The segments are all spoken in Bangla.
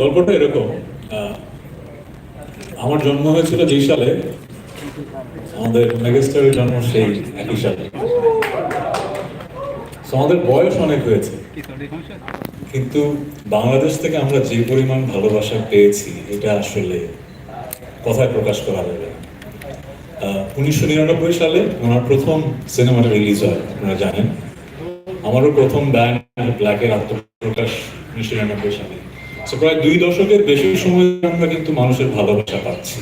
গল্পটা এরকম আমার জন্ম হয়েছিল যেই সালে, আমাদের মেগাস্টারের জন্ম সেই একই সালে। আমাদের বয়স অনেক হয়েছে, কিন্তু বাংলাদেশ থেকে আমরা যে পরিমাণ ভালোবাসা পেয়েছি, এটা আসলে কথায় প্রকাশ করা যাবে উনিশশো নিরানব্বই সালে ওনার প্রথম সিনেমাটা রিলিজ হয়, আপনারা জানেন। আমারও প্রথম ব্যান্ড, ব্ল্যাকের আত্মপ্রকাশ উনিশশো নিরানব্বই সালে So, প্রায় দুই দশকের বেশি সময় আমরা কিন্তু মানুষের ভালোবাসা পাচ্ছি।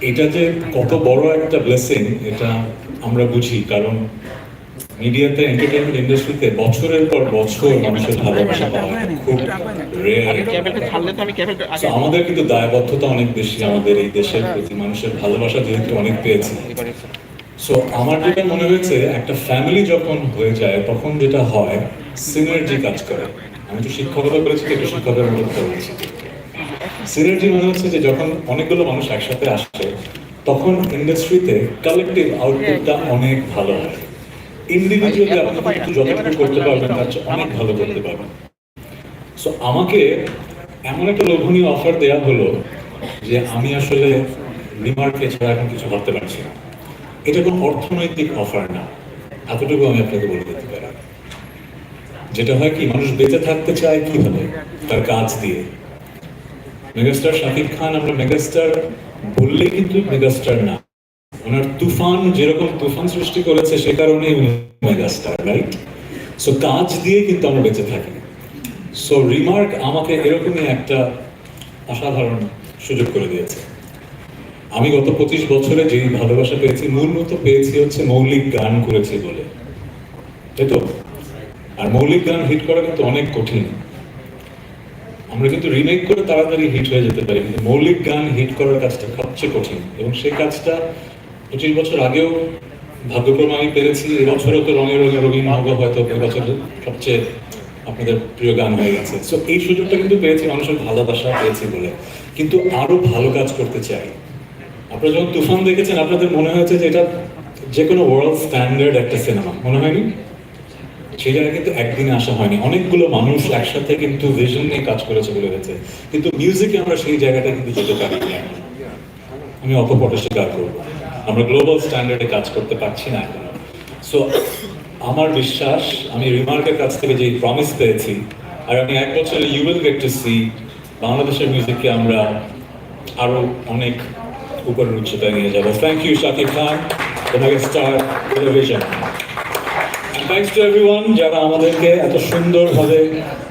এটা যে কত বড় একটা ব্লেসিং এটা আমরা বুঝি কারণ মিডিয়াতে এন্টারটেইনমেন্ট ইন্ডাস্ট্রিতে বছরের পর বছর মানুষের ভালোবাসা পাওয়া খুব রেয়ার আমাদের কিন্তু দায়বদ্ধতা অনেক বেশি আমাদের এই দেশের প্রতি। মানুষের ভালোবাসা যেহেতু অনেক পেয়েছি। সো আমার যেটা মনে হয়েছে একটা ফ্যামিলি যখন হয়ে যায় তখন যেটা হয় সিনার্জি কাজ করে। আমি তো শিক্ষকতা করেছি একটু শিক্ষকের মতো বলছি সিনার্জি মানে হচ্ছে যে যখন অনেকগুলো মানুষ একসাথে আসে, তখন ইন্ডাস্ট্রিতে কালেকটিভ আউটপুটটা অনেক ভালো হয়। ইন্ডিভিজুয়ালি আপনি কিন্তু যতটুকু করতে পারবেন, তার চেয়ে অনেক ভালো করতে পারবেন। সো আমাকে এমন একটা লোভনীয় অফার দেওয়া হলো যে আমি আসলে রিমার্কে ছাড়া এখন কিছু ভাবতে পারছি না। এটা কোনো অর্থনৈতিক অফার না। এতটুকু আমি আপনাকে বলে দিতে পারি। যেটা হয় কি, মানুষ বেঁচে থাকতে চায় কীভাবে? তার কাজ দিয়ে। মেগাস্টার শাকিব খান, আমরা মেগাস্টার বললে কিন্তু মেগাস্টার না। ওনার তুফান, যেরকম তুফান সৃষ্টি করেছে, সে কারণেই মেগাস্টার রাইট সো কাজ দিয়ে কিন্তু আমরা বেঁচে থাকি। সো রিমার্ক আমাকে এরকমই একটা অসাধারণ সুযোগ করে দিয়েছে। আমি গত পঁচিশ বছরে যেই ভালোবাসা পেয়েছি মূলত পেয়েছি হচ্ছে মৌলিক গান করেছি বলে। তাই তো? আর মৌলিক গান হিট করা কিন্তু অনেক কঠিন। আমরা কিন্তু রিমেক করে তাড়াতাড়ি হিট হয়ে যেতে পারি, কিন্তু মৌলিক গান হিট করার কাজটা সবচেয়ে কঠিন এবং সেই কাজটা পঁচিশ বছর আগেও ভাগ্যক্রমে আমি পেরেছি এবছরও তো রঙে রঙে রঙিন হব হয়তো এবছর সবচেয়ে আপনাদের প্রিয় গান হয়ে গেছে। সো এই সুযোগটা কিন্তু পেয়েছি, মানুষের ভালোবাসা পেয়েছি বলে। কিন্তু আরও ভালো কাজ করতে চাই। আপনারা যখন তুফান দেখেছেন, আপনাদের মনে হয়েছে যে এটা যে কোনো ওয়ার্ল্ড স্ট্যান্ডার্ড একটা সিনেমা মনে হয়নি? জায়গায় কিন্তু একদিনে আসা হয়নি। অনেকগুলো মানুষ একসাথে কিন্তু ভিশন নিয়ে কাজ করেছে বলে গেছে কিন্তু মিউজিকে আমরা সেই জায়গাটা কিন্তু যেতে পারিনি। আমি অপপটে স্বীকার করব। আমরা গ্লোবাল স্ট্যান্ডার্ডে কাজ করতে পারছি না এখন। সো আমার বিশ্বাস, আমি রিমার্কের কাছ থেকে যে প্রমিস পেয়েছি, আর আমি এক বছরে you will get to see বাংলাদেশের মিউজিককে আমরা আরও অনেক উপরের উচ্চতায় নিয়ে যাব। থ্যাংক ইউ শাকিব খান তোমাকে Star television thanks to everyone যারা আমাদেরকে এত সুন্দরভাবে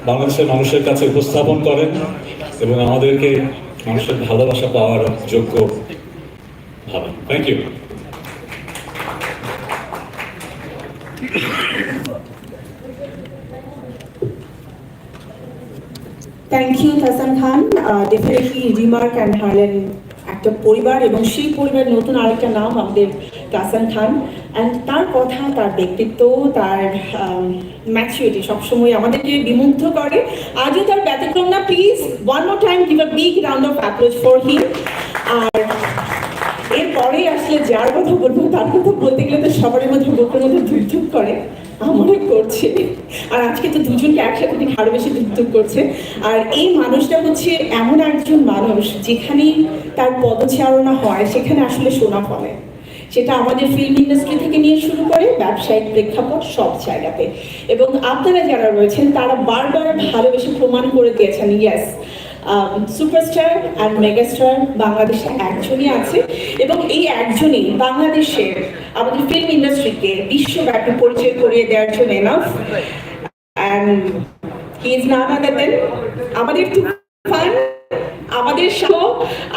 বাংলাদেশের মানুষের কাছে উপস্থাপন করেন এবং আমাদেরকে মানুষের ভালোবাসা পাওয়ার যোগ্য ভাবেন। Thank you thank you Hasan Khan definitely Remark and Herlan একটা পরিবার এবং সেই পরিবারের নতুন আরেকটা নাম আমাদের হাসান খান অ্যান্ড তার কথা, তার ব্যক্তিত্ব, তার ম্যাচুরিটি সবসময় আমাদেরকে বিমুগ্ধ করে। আজও তার ব্যতিক্রম না please one more time give a big round of approach for him আর এরপরে আসলে যার কথা বলব, তার কথা বলতে গেলে তো সবার মধ্যে বুকের মধ্যে ধুকধুক করে। আমারও করছে। আর আজকে তো দুজনকে একসাথে দেখে আরও বেশি ধুকধুক করছে। আর এই মানুষটা হচ্ছে এমন একজন মানুষ, যেখানেই তার পদচারণা হয়, সেখানে আসলে শোনা ফলে। সেটা আমাদের ফিল্ম ইন্ডাস্ট্রি থেকে নিয়ে শুরু করে ব্যবসায়িক প্রেক্ষাপট সব জায়গাতে। এবং আপনারা যারা রয়েছেন, তারা বারবার ভালোবেসে প্রমাণ করে দিয়েছেন ইয়েস সুপারস্টার অ্যান্ড মেগাস্টার বাংলাদেশে একজনই আছে। এবং এই একজনই বাংলাদেশের আমাদের ফিল্ম ইন্ডাস্ট্রিকে বিশ্বব্যাপী পরিচয় করিয়ে দেওয়ার জন্য enough and he is none আমাদের তুফান আমাদের শো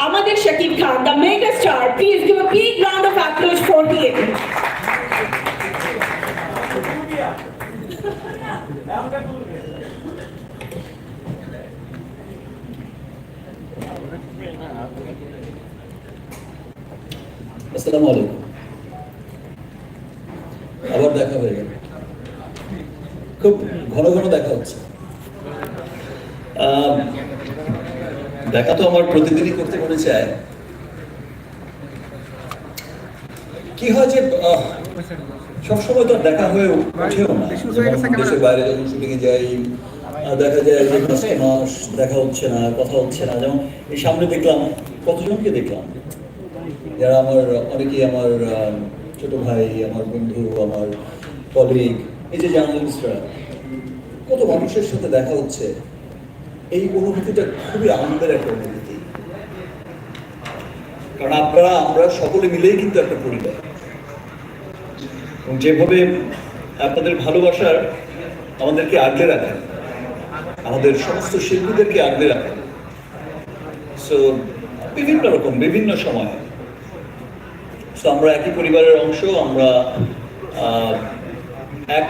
আমাদের Shakib Khan the mega star please give a big round of applause for him আসসালামু আলাইকুম। আবার দেখা হয়ে গেল। খুব ঘন ঘন দেখা হচ্ছে। দেখা তো আমার প্রতিদিনই করতে মনে চায়। কি হয় যে সবসময় তো দেখা হয়ে ওঠেও না। দেশের বাইরে যখন শুটিংয়ে যাই দেখা যায় যে মাস দেখা হচ্ছে না, কথা হচ্ছে না। যেমন এই সামনে দেখলাম, কতজনকে দেখলাম? যারা আমার, অনেকেই আমার ছোট ভাই, আমার বন্ধু, আমার কলিগ এই যে জার্নালিস্টরা কত মানুষের সাথে দেখা হচ্ছে? এই অনুভূতিটা খুবই আনন্দের একটা অনুভূতি। কারণ আপনারা, আমরা সকলে মিলেই কিন্তু একটা পরিবার। এবং যেভাবে আপনাদের ভালোবাসার আমাদেরকে আগলে রাখেন আমাদের সমস্ত শিল্পীদেরকে আগলে রাখেন সো বিভিন্ন রকম, বিভিন্ন সময়। সো আমরা একই পরিবারের অংশ, আমরা এক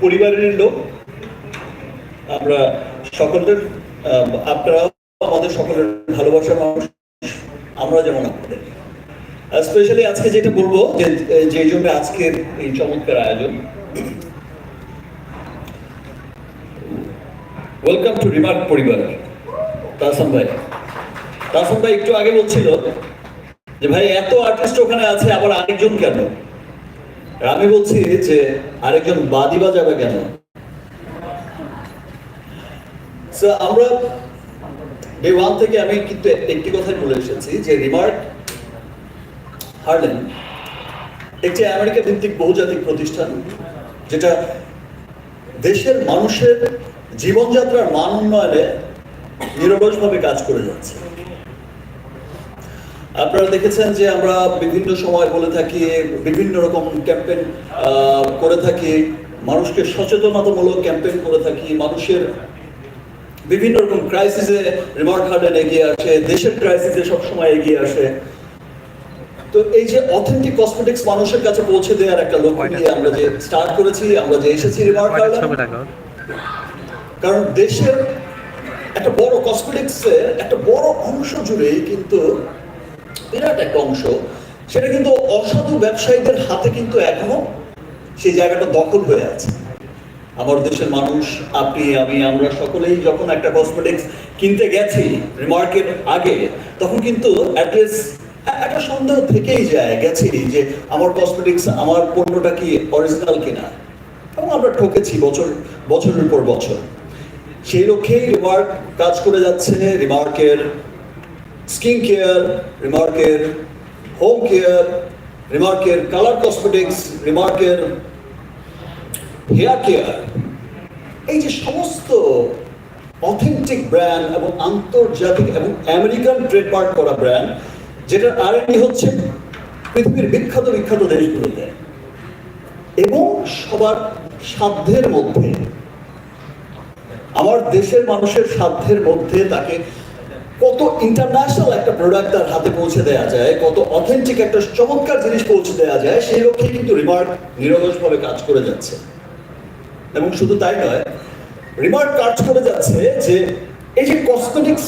পরিবারের লোক। আমরা সকলের আপনারাও আমাদের সকলের ভালোবাসার মানুষ আমরা যেমন আপনাদের। স্পেশালি আজকে যেটা বলব যে যে জন্য আজকের এই চমৎকার আয়োজন ওয়েলকাম টু রিমার্ক পরিবার তাসাম ভাই। তাসাম ভাই একটু আগে বলছিল যে, ভাই, এত আর্টিস্ট ওখানে আছে, আবার আরেকজন কেন? আমি বলছি যে, আরেকজন বাদি বাজাবে কেন? So, আমরা ডে ওয়ান থেকে আমি কিন্তু একটি কথাই বলে এসেছি যে রিমার্ক হার্লেন একটি আমেরিকা ভিত্তিক বহুজাতিক প্রতিষ্ঠান যেটা দেশের মানুষের জীবনযাত্রার মান উন্নয়নে নিরলসভাবে কাজ করে যাচ্ছে। আপনারা দেখেছেন যে আমরা বিভিন্ন সময় বলে থাকি বিভিন্ন রকম ক্যাম্পেইন করে থাকি মানুষকে সচেতনতামূলক ক্যাম্পেইন করে থাকি মানুষের বিভিন্ন রকম ক্রাইসিসে রিমার্ক হার্ডেন এগিয়ে আসে দেশের ক্রাইসিসে সবসময় এগিয়ে আসে। তো এই যে অথেন্টিক কসমেটিক্স মানুষের কাছে পৌঁছে দেওয়ার একটা লক্ষ্য নিয়ে আমরা যে স্টার্ট করেছি আমরা যে এসেছি হার্ডেন কারণ দেশের একটা বড় কসমেটিক্সের একটা বড় অংশ জুড়েই কিন্তু বিরাট একটা অংশ সেটা কিন্তু অসাধু ব্যবসায়ীদের হাতে কিন্তু এখনও সেই জায়গাটা দখল হয়ে আছে। আমার দেশের মানুষ, আপনি, আমি, আমরা সকলেই যখন একটা কসমেটিক্স কিনতে গেছি রিমার্কের আগে, তখন কিন্তু একটা সন্দেহ থেকেই যায় গেছি যে আমার কসমেটিক্স আমার পণ্যটা কি অরিজিনাল কিনা? এবং আমরা ঠকেছি বছর, বছরের পর বছর। সেই লক্ষ্যেই রিমার্ক কাজ করে যাচ্ছে রিমার্কের স্কিন কেয়ার রিমার্কের হোম কেয়ার রিমার্কের কালার কসমেটিক্স রিমার্কের হেয়ার কেয়ার এই যে সমস্ত অথেন্টিক ব্র্যান্ড এবং আন্তর্জাতিক এবং আমেরিকান ট্রেডমার্ক করা ব্র্যান্ড যেটার আর হচ্ছে পৃথিবীর বিখ্যাত বিখ্যাত দেশগুলোতে। এবং সবার সাধ্যের মধ্যে, আমার দেশের মানুষের সাধ্যের মধ্যে তাকে কত ইন্টারন্যাশনাল একটা প্রোডাক্ট তার হাতে পৌঁছে দেওয়া যায়, কত অথেন্টিক একটা চমৎকার জিনিস পৌঁছে দেওয়া যায়, সেই লক্ষ্যে কিন্তু রিমার্ক নিরলসভাবে কাজ করে যাচ্ছে। এবং শুধু তাই নয় রিমার্ক কাজ করে যাচ্ছে যে এই যে কসমেটিক্স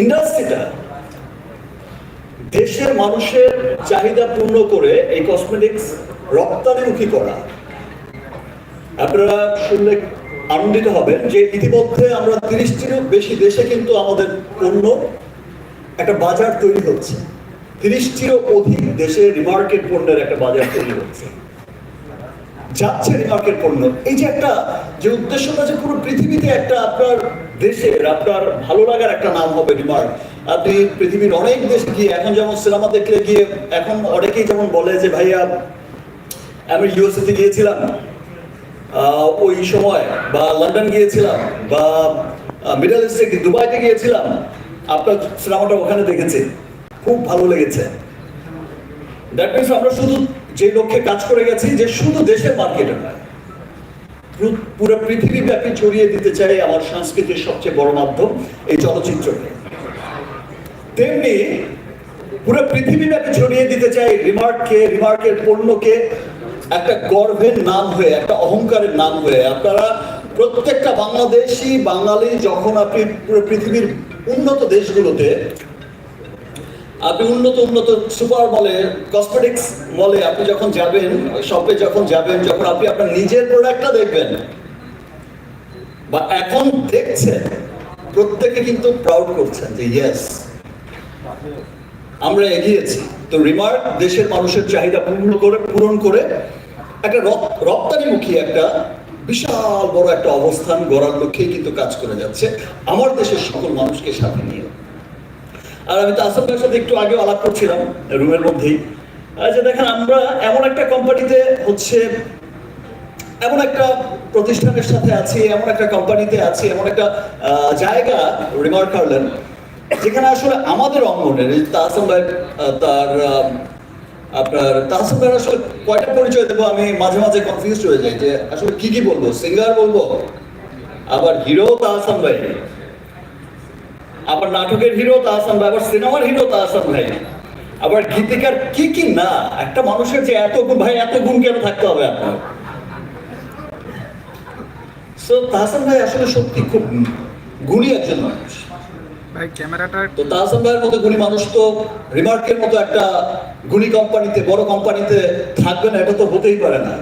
ইন্ডাস্ট্রিটা দেশের মানুষের চাহিদা পূর্ণ করে এই কসমেটিক্স রপ্তানিমুখী করা। আপনারা শুনলে আনন্দিত হবেন যে ইতিমধ্যে আমরা তিরিশটিরও বেশি দেশে কিন্তু আমাদের পণ্য একটা বাজার তৈরি হচ্ছে। তিরিশটিরও অধিক দেশে রিমার্কেট পণ্যের একটা বাজার তৈরি হচ্ছে। যাচ্ছে রিমার্কেট পণ্য। এই যে একটা, যে উদ্দেশ্যটা যে পুরো পৃথিবীতে একটা আপনার দেশের, আপনার ভালো লাগার একটা নাম হবে রিমার্ক। আপনি পৃথিবীর অনেক দেশে গিয়ে, এখন যেমন সিনেমা দেখলে গিয়ে, এখন অনেকেই যেমন বলে যে, ভাইয়া, আমি ইউএসএতে গিয়েছিলাম। ওই সময় বা লন্ডন গিয়েছিলাম বা মিডল ইস্টে দুবাইতে গিয়েছিলাম। আপনার সিনেমাটা ওখানে দেখেছি। খুব ভালো লেগেছে। দ্যাট মিনস আমরা শুধু যে লক্ষ্যে কাজ করে গেছি যে শুধু দেশের মার্কেটে নয়, পুরো- পুরো পৃথিবী ব্যাপী ছড়িয়ে দিতে চাই আমার সংস্কৃতির সবচেয়ে বড় মাধ্যম এই চলচ্চিত্রকে তেমনি পুরো পৃথিবী ব্যাপী ছড়িয়ে দিতে চাই রিমার্ককে রিমার্কের পণ্যকে, একটা গর্বের নাম হয়ে, একটা অহংকারের নাম হয়ে। আপনারা প্রত্যেকটা বাংলাদেশি, বাঙালি, যখন আপনি পুরো পৃথিবীর উন্নত দেশগুলোতে আপনি উন্নত উন্নত সুপার মলে কসমেটিক্স মলে আপনি যখন যাবেন শপে যখন যাবেন, যখন আপনি আপনার নিজের প্রোডাক্টটা দেখবেন, বা এখন দেখছেন, প্রত্যেকে কিন্তু প্রাউড করছেন যে ইয়েস আমরা এগিয়েছি। তো রিমার্ক দেশের মানুষের চাহিদা পূর্ণ করে, পূরণ করে একটা রপ- রপ্তানিমুখী একটা বিশাল বড় একটা অবস্থান গড়ার লক্ষ্যেই কিন্তু কাজ করে যাচ্ছে। আমার দেশের সকল মানুষকে সাথে নিয়ে। আর আমি তাসর ভাইয়ের সাথে একটু আগে আলাপ করছিলাম রুমের মধ্যেই। যে দেখেন, আমরা এমন একটা কোম্পানিতে হচ্ছে, এমন একটা প্রতিষ্ঠানের সাথে আছি, এমন একটা কোম্পানিতে আছি, এমন একটা জায়গা রিমার্ক করলেন, যেখানে আসলে আমাদের অঙ্গনের, এই তাহসান ভাই তার আপনার, তাহসান ভাইয়ের আসলে কয়টা পরিচয় দেবো? আমি মাঝে মাঝে কনফিউজ হয়ে যাই যে আসলে কি কি বলব? সিঙ্গার বলব, আবার হিরো তাহসান ভাই। আবার নাটকের হিরো তাহসান ভাই আবার সিনেমার হিরো তাহসান ভাই। আবার গীতিকার কি কি না একটা মানুষের যে এত গুণ ভাই এত গুণ কেন থাকতে হবে আপনার? সো তাহসান ভাই আসলে সত্যি খুব গুণী একজন মানুষ। ভাই ক্যামেরাটা তো তাহসান ভাইয়ের মতো গুণী মানুষ তো রিমার্কের মতো একটা গুণী কোম্পানিতে বড় কোম্পানিতে থাকবে না এটা তো হতেই পারে না।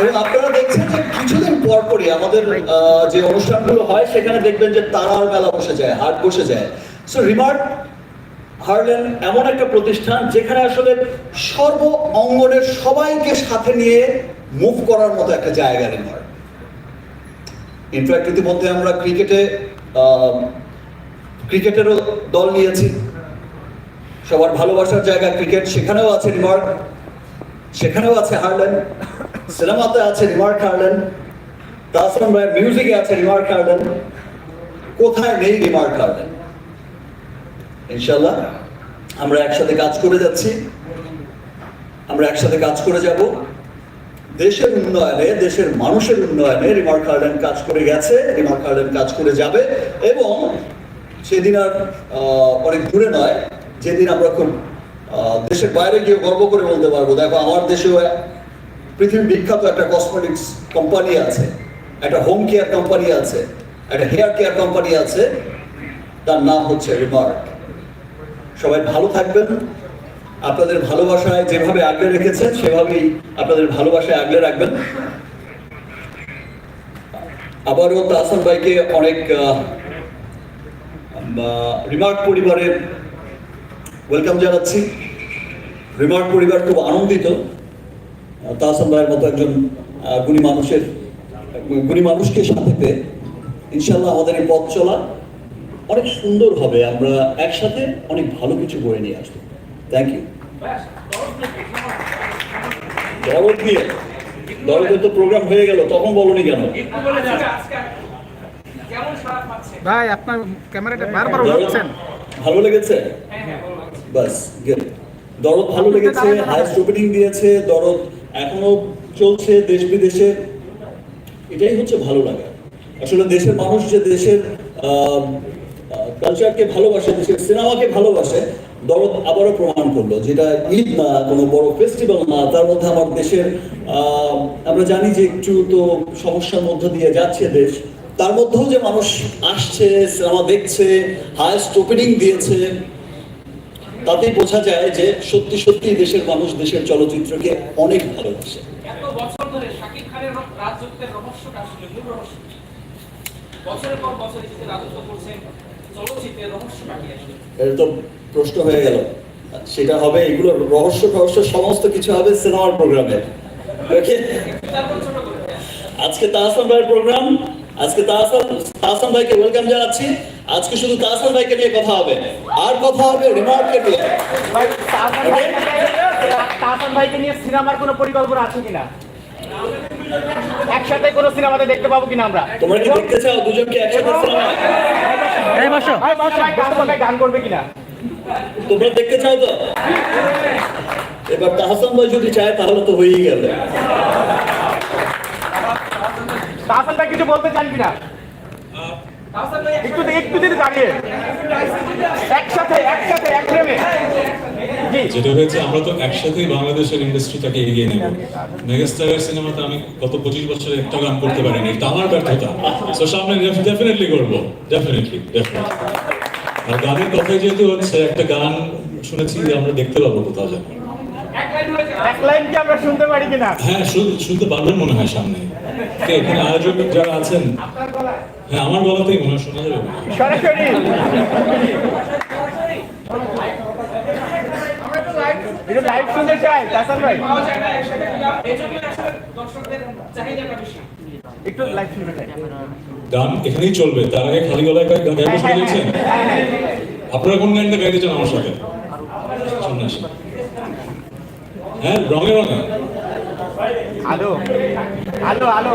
এবং আপনারা দেখছেন যে কিছুদিন পর পরই আমাদের যে অনুষ্ঠানগুলো হয়, সেখানে দেখবেন যে তারার মেলা বসে যায়, হাট বসে যায়। সো রিমার্ক হারলেন এমন একটা প্রতিষ্ঠান যেখানে আসলে সর্ব অঙ্গনের সবাইকে সাথে নিয়ে মুভ করার মতো একটা জায়গা রিমার্ক ইনফ্যাক্ট ইতিমধ্যে আমরা ক্রিকেটে ক্রিকেটেরও দল নিয়েছি। সবার ভালোবাসার জায়গা ক্রিকেট। সেখানেও আছে রিমার্ক সেখানেও আছে হারলেন সিনেমাতে আছে রিমার্ক হারলেন তাসরান ভাইয়ের মিউজিকে আছে রিমার্ক হারলেন কোথায় নেই রিমার্ক হারলেন ইনশাল্লাহ আমরা একসাথে কাজ করে যাচ্ছি। আমরা একসাথে কাজ করে যাব। দেশের উন্নয়নে, দেশের মানুষের উন্নয়নে রিমার্ক গার্ডেন কাজ করে গেছে, রিমার্ক গার্ডেন কাজ করে যাবে। এবং সেদিন আর অনেক দূরে নয়, যেদিন আমরা খুব দেশের বাইরে গিয়ে গর্ব করে বলতে পারব। দেখো, আমার দেশেও পৃথিবীর বিখ্যাত একটা কসমেটিক্স কোম্পানি আছে, একটা হোম কেয়ার কোম্পানি আছে, একটা হেয়ার কেয়ার কোম্পানি আছে, তার নাম হচ্ছে রিমার্ক সবাই ভালো থাকবেন। আপনাদের ভালোবাসায় যেভাবে আগলে রেখেছেন, সেভাবেই আপনাদের ভালোবাসায় আগলে রাখবেন। আবারও তাহসান ভাইকে অনেক রিমার্ক পরিবারের ওয়েলকাম জানাচ্ছি। রিমার্ক পরিবার খুব আনন্দিত। তাহসান ভাইয়ের মতো একজন গুণী মানুষের গুণী মানুষকে সাথে পেয়ে ইনশাল্লাহ আমাদের এই পথ চলা অনেক সুন্দর হবে। আমরা একসাথে অনেক ভালো কিছু বয়ে নিয়ে আসব। থ্যাংক ইউ দরদ দিয়ে দরদের তো প্রোগ্রাম হয়ে গেল তখন বলনি কেন? ভাই আপনার ক্যামেরাটা বারবার উঠাচ্ছেন। ভালো লেগেছে? বাস good. দরদ ভালো লেগেছে হাইস্ট ওপেনিং দিয়েছে দরদ এখনও চলছে দেশ বিদেশে। এটাই হচ্ছে ভালো লাগা। আসলে দেশের মানুষ যে দেশের কালচারকে ভালোবাসে, দেশের সিনেমাকে ভালোবাসে, দরদ আবারও প্রমাণ করল যেটা ঈদ না, কোনো বড় ফেস্টিভ্যাল না, তার মধ্যে আমার দেশের আমরা জানি যে একটু তো সমস্যার মধ্যে দিয়ে যাচ্ছে দেশ। তার মধ্যেও যে মানুষ আসছে সিনেমা দেখছে হায়েস্ট ওপেনিং দিয়েছে তাতেই বোঝা যায় যে সত্যি সত্যি দেশের মানুষ দেশের চলচ্চিত্রকে অনেক ভালোবাসে। এটা তো প্রশ্ন হয়ে গেল। সেটা হবে এগুলো রহস্য রহস্য সমস্ত কিছু হবে সিনেমার প্রোগ্রামে। আজকে তাহসান ভাইয়ের প্রোগ্রাম আজকে তাহসান তাহসান ভাইকে ওয়েলকাম জানাচ্ছি। আজকে শুধু তাহসান ভাইকে নিয়ে কথা হবে আর কথা হবে রিমার্ককে নিয়ে। ভাই তাহসান ভাইকে নিয়ে- সিনেমার কোনো পরিকল্পনা আছে কিনা? একসাথে কোনো সিনেমাতে দেখতে পাবো কিনা আমরা? তোমরা কি দেখতে চাও? দুজনকে একসাথে সিনেমা? ভাই ভাই তাহসান ভাই গান করবে কিনা? তোমরা দেখতে চাও তো? এবার তাহসান ভাই যদি চায় তাহলে তো হয়েই গেল। তাহসান ভাই কিছু বলতে চান কিনা? একটু একটু দিন দাঁড়িয়ে। একসাথে একসাথে এক ফ্রেমে যেটা হয়েছে আমরা তো একসাথেই বাংলাদেশের ইন্ডাস্ট্রিটাকে এগিয়ে নেব। মেগাস্টারের সিনেমাতে আমি গত পঁচিশ বছরে একটা গান করতে পারিনি এটা আমার ব্যর্থতা। তো সামনে ডেফিনেটলি করব। ডেফিনেটলি ডেফিনেটলি আর গানের কথাই যেহেতু হচ্ছে একটা গান শুনেছি যে আমরা দেখতে পাবো কোথাও যেন। যাবে হ্যাঁ শুনতে পারবেন মনে হয় সামনে। কে এখানে আয়োজক যারা আছেন? হ্যাঁ আমার গলাতেই মনে হয় শোনা যাবে। মনে হয়। সরাসরি লাইভ শুনতে চাই তাসান ভাই। একটু লাইভ শুনতে চাই। গান এখানেই চলবে তার আগে খালি গলায় গান গাইতে শুরু করেছেন আপনারা কোন গানটা গাইতে চান আমার সাথে? হ্যাঁ রঙে রঙে। আলো। আলো আলো।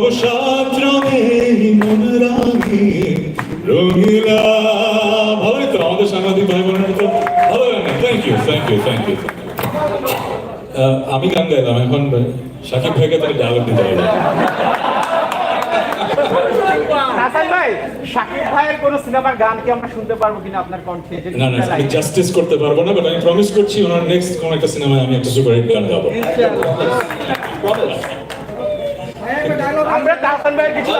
অবসাদ রঙে মন রঙিলা তো আমাদের সাংবাদিক ভাই বোনেরা তো ভালো গান thank you thank you thank you আমি গান গাইলাম এখন সাকিব ভাইকে তাহলে ডায়লগ দিতে হবে। হাসান ভাই শাকিব ভাইয়ের কোন সিনেমার গান কি আমরা শুনতে পারব কিনা আপনার কণ্ঠে? না না আমি জাস্টিস করতে পারব না বাট আমি প্রমিস করছি ওনার নেক্সট কোন একটা সিনেমায় আমি একটা সুপার হিট গান গাবো। আমরা তাহসান ভাইয়ের কিছু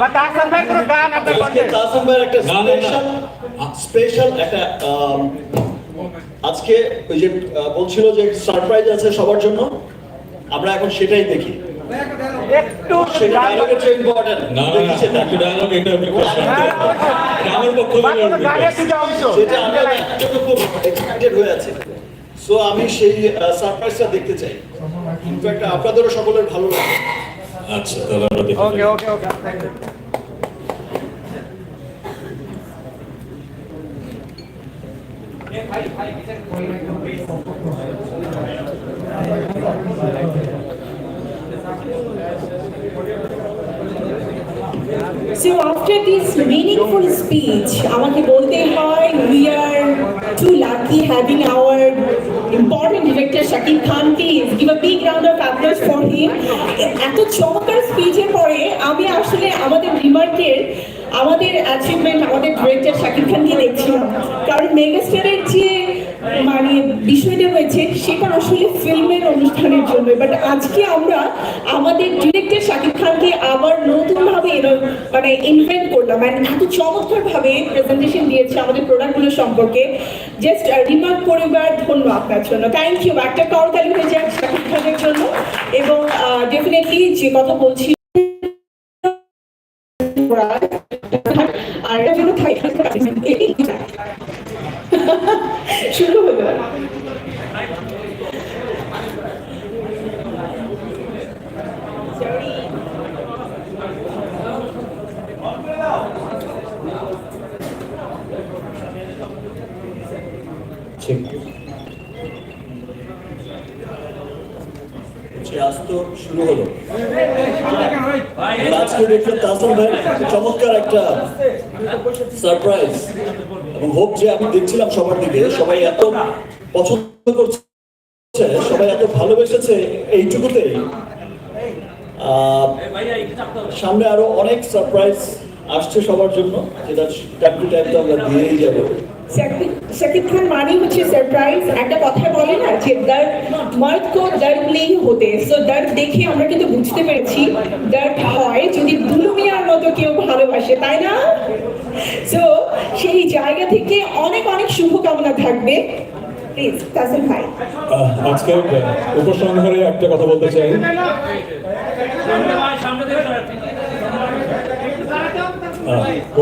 বা তাহসান ভাইয়ের কোনো গান আপনার আজকে কণ্ঠে? তাসম ভাইয়ের একটা না, না, না। স্পেশাল স্পেশাল একটা আজকে ওই যে বলছিল যে সারপ্রাইজ আছে সবার জন্য। আমরা এখন সেটাই দেখি। একটু সেটা ডায়লগের ইম্পর্টেন্ট না না না একটু ডায়লগ এটা আমার পক্ষ থেকে কোনো গানের request। দুটো অংশ। সেটা আমরা একটু খুব এক্সাইটেড হয়ে আছে। সো আমি সেই সারপ্রাইজটা দেখতে চাই। ইনফ্যাক্ট আপনাদেরও সকলের ভালো লাগে। আচ্ছা তাহলে আমরা দেখে okay. Okay okay thank you So after this meaningful speech, আমাকে বলতে হয় we are too lucky having our important director Shakib Khan. Please give a big round of applause for him. এত চমৎকার স্পিচের পরে আমি আসলে আমাদের রিমার্কের আমাদের অ্যাচিভমেন্ট আমাদের ডিরেক্টর শাকিব খানকে দেখছিলাম কারণ মেগাস্টারের যে মানে বিষয়টা হয়েছে, সেটা আসলে ফিল্মের অনুষ্ঠানের জন্য। বাট আজকে আমরা আমাদের ডিরেক্টর শাকিব খানকে আবার নতুনভাবে এরম- মানে ইনভেন্ট করলাম। And এত চমৎকারভাবে প্রেজেন্টেশন দিয়েছে আমাদের প্রোডাক্টগুলো সম্পর্কে। জাস্ট রিমার্ক পরিবার ধন্য আপনার জন্য। থ্যাংক ইউ একটা করতালি হয়ে যাক শাকিব খানের জন্য। এবং ডেফিনেটলি যে কথা বলছি আর এটার জন্য থাই শুরু হলো ঠিক যে আজ তো শুরু হলো দেখলাম তাসম ভাই, চমৎকার একটা সারপ্রাইজ এবং হোপ যে আমি দেখছিলাম সবার দিকে, সবাই এত পছন্দ করছে, সবাই এত ভালোবেসেছে এইটুকুতে সামনে আরও অনেক সারপ্রাইজ আসছে সবার জন্য। যেটা টাইম টু টাইম তো আমরা দিয়েই যাব। শাকিব খান মানে হচ্ছে সারপ্রাইজ একটা কথা বলে না যে দর্দ, মর্দ কো দর্দ নেই হতে। সো দর্দ দেখে আমরা কিন্তু বুঝতে পেরেছি দর্দ হয় যদি দুলু মিয়ার মতো কেউ ভালোবাসে, তাই না? সো সেই জায়গা থেকে অনেক অনেক শুভকামনা থাকবে। উপসংহারে একটা কথা বলতে চাই।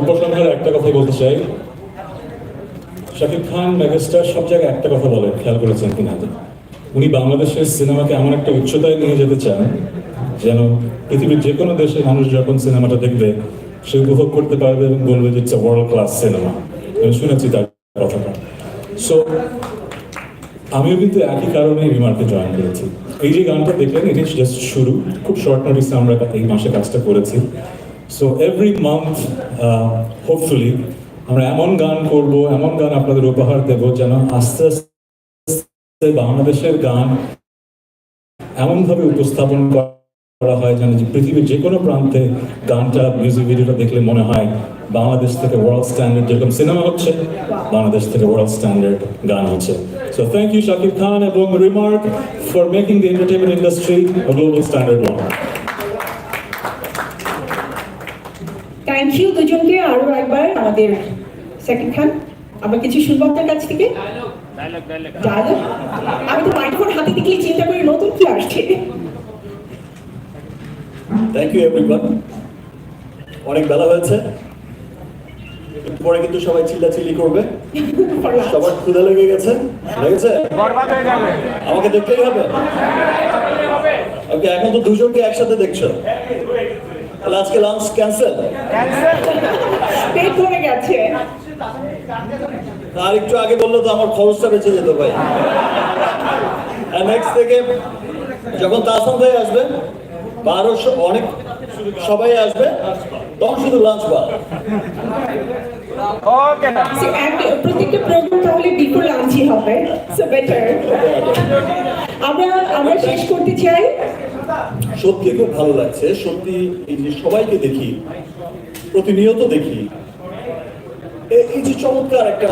উপসংহারে একটা কথা বলতে চাই। শাকিব খান, মেগাস্টার সব জায়গায় একটা কথা বলেন খেয়াল করেছেন কিনা? উনি বাংলাদেশের সিনেমাকে এমন একটা উচ্চতায় নিয়ে যেতে চান যেন পৃথিবীর যে কোনো দেশে মানুষ যখন সিনেমাটা দেখবে, সে উপভোগ করতে পারবে এবং বলবে যে ওয়ার্ল্ড ক্লাস সিনেমা আমি শুনেছি তার কথাটা। সো আমিও কিন্তু একই কারণে রিমার্কে জয়েন করেছি। এই যে গানটা দেখলেন এটি জাস্ট শুরু। খুব শর্ট নোটিসে আমরা এই মাসে কাজটা করেছি। সো এভরি মান্থ হোপফুলি আমরা এমন গান করব, এমন গান আপনাদের উপহার দেব যেন আস্তে আস্তে বাংলাদেশের গান এমনভাবে উপস্থাপন করা হয় যেন পৃথিবীর যে কোনো প্রান্তে গানটা মিউজিক ভিডিওটা দেখলে মনে হয় বাংলাদেশ থেকে ওয়ার্ল্ড স্ট্যান্ডার্ড যেরকম সিনেমা হচ্ছে, বাংলাদেশ থেকে ওয়ার্ল্ড স্ট্যান্ডার্ড গান হচ্ছে So, thank you Shakib Khan এবং Remark for making entertainment industry a global standard one. Thank you দুজনকে, আরও একবার আমাদের সেকেন্ড খান আমরা কিছু শুনব আপনার কাছ থেকে? ডায়লগ আমি তো মাইক্রোফোন হাতে দেখলেই চিন্তা করি নতুন কি আসছে। থ্যাংক ইউ এভরিওয়ান অনেক বেলা হয়েছে। একটু পরে কিন্তু সবাই চিল্লাচিল্লি করবে। সবার ক্ষুধা লেগে গেছে। লেগেছে? আমাকে দেখতেই হবে। ওকে এখন তো দুজনকে একসাথে দেখছ। তাহলে আজকে লাঞ্চ ক্যান্সেল পেট ভরে গেছে। আর একটু আগে বলল তো আমার খরচটা বেঁচে যেত ভাই। নেক্সট থেকে যখন তাসাম ভাই আসবে বা আরও স- অনেক সবাই আসবে তখন শুধু লাঞ্চ বার ওকে So, and প্রত্যেকটা প্রোগ্রাম তাহলে বিফোর লাঞ্চই হবে সো বেটার আমরা আমরা শেষ করতে চাই। সত্যি খুব ভালো লাগছে সত্যি এই যে সবাইকে দেখি প্রতিনিয়ত দেখি। এই যে চমৎকার একটা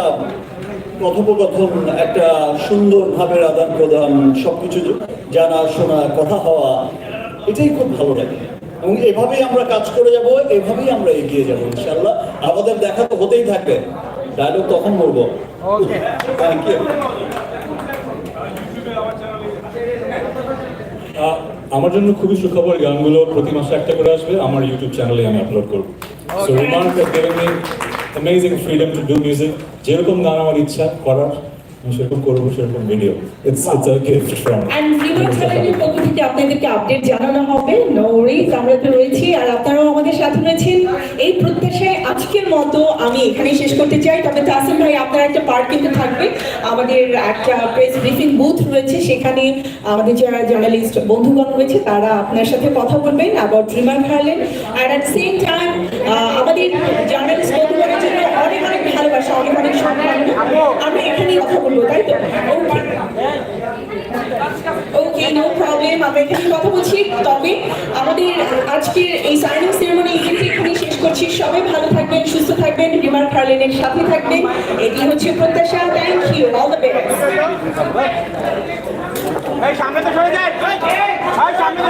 কথোপকথন একটা সুন্দর ভাবের আদান প্রদান সবকিছু জানা শোনা কথা হওয়া এটাই খুব ভালো লাগে। এবং এভাবেই আমরা কাজ করে যাব এভাবেই আমরা এগিয়ে যাব ইনশাল্লাহ আমাদের দেখা তো হতেই থাকবে। ডায়লগ তখন বলব থ্যাংক ইউ আহ, আমার জন্য খুবই সুখবর গানগুলো প্রতি মাসে একটা করে আসবে আমার ইউটিউব চ্যানেলে আমি আপলোড করব। So me amazing freedom to do music যেরকম গান আমার ইচ্ছা করার সেরকম করব সেরকম video it's it's a gift from and Remark চ্যানেলের পক্ষ থেকে আপনাদেরকে আপডেট জানানো হবে। নো ওয়ারিজ আমরা তো রয়েছি। আর আপনারাও আমাদের সাথে রয়েছেন। এই প্রত্যাশায় আজকের মতো আমি এখানেই শেষ করতে চাই। তবে তাসিম ভাই আপনার একটা পার্ট কিন্তু থাকবে। আমাদের একটা প্রেস ব্রিফিং বুথ রয়েছে। সেখানে আমাদের যারা জার্নালিস্ট বন্ধুগণ রয়েছে তারা আপনার সাথে কথা বলবেন about Remark Herlan and at same time আমাদের জার্নালিস্ট ভালোবাসা, অনেক অনেক সম্মান। আমরা এখানেই কথা বলব, তাই তো? ওকে নো প্রবলেম আমরা এখানেই কথা বলছি। তবে আমাদের আজকের এই সাইনিং সেরেমনি শেষ করছি। সবাই ভালো থাকবেন, সুস্থ থাকবেন রিমার খার্লেনের সাথে থাকবেন। এটি হচ্ছে প্রত্যাশা। Thank you all the best সামনে তো সরে যায়। সামনে